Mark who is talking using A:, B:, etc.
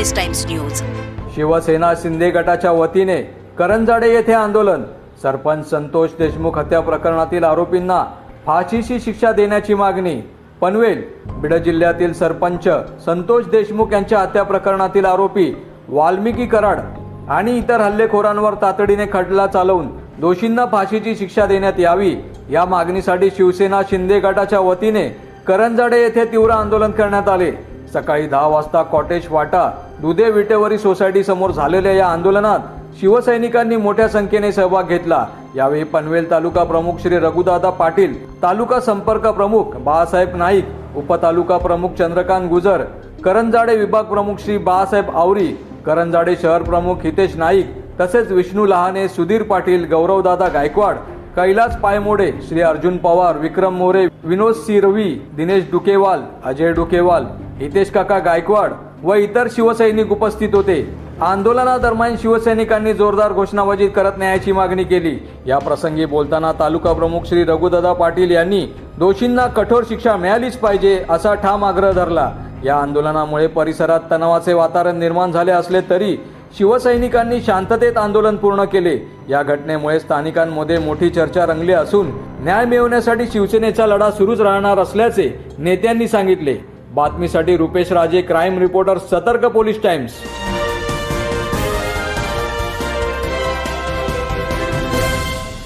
A: Police Times News.
B: Shiv Sena Shinde गटाच्या वतीने करंजाडे येथे आंदोलन. सरपंच संतोष देशमुख हत्या प्रकरणातील आरोपींना फाशीची शिक्षा देण्याची मागणी. पनवेल बीड जिल्ह्यातील सरपंच संतोष देशमुख यांच्या हत्या प्रकरणातील आरोपी वाल्मिकी कराड आणि इतर हल्लेखोरांवर तातडीने खटला चालवून दोषींना फाशीची शिक्षा देण्यात यावी. या मागणीसाठी शिवसेना शिंदे गटाच्या वतीने करंजाडे येथे तीव्र आंदोलन करण्यात आले. सकाळी दहा वाजता कॉटेज वाटा दुधे विटेवरी सोसायटी समोर झालेल्या या आंदोलनात शिवसैनिकांनी मोठ्या संख्येने सहभाग घेतला. यावेळी पनवेल तालुका प्रमुख श्री रघुदादा पाटील तालुका संपर्क प्रमुख बाळासाहेब नाईक उपतालुका प्रमुख चंद्रकांत गुजर करंजाडे विभाग प्रमुख श्री बाळासाहेब आवरी करंजाडे शहर प्रमुख हितेश नाईक तसेच विष्णू लहाने सुधीर पाटील गौरवदादा गायकवाड कैलास पायमोडे श्री अर्जुन पवार विक्रम मोरे विनोद सिरवी दिनेश डुकेवाल अजय डुकेवाल हितेश काका गायकवाड व इतर शिवसैनिक उपस्थित होते. आंदोलनादरम्यान शिवसैनिकांनी जोरदार घोषणाबाजी करत न्यायाची मागणी केली. या प्रसंगी बोलताना तालुका प्रमुख श्री रघुदादा पाटील यांनी दोषींना कठोर शिक्षा मिळालीच पाहिजे असा ठाम आग्रह धरला. या आंदोलनामुळे परिसरात तणावाचे वातावरण निर्माण झाले असले तरी शिवसैनिकांनी शांततेत आंदोलन पूर्ण केले. या घटनेमुळे स्थानिकांमध्ये मोठी चर्चा रंगली असून न्याय मिळवण्यासाठी शिवसेनेचा लढा सुरूच राहणार असल्याचे नेत्यांनी सांगितले. बातमीसाठी Rupesh Raje crime reporter Satark Police Times.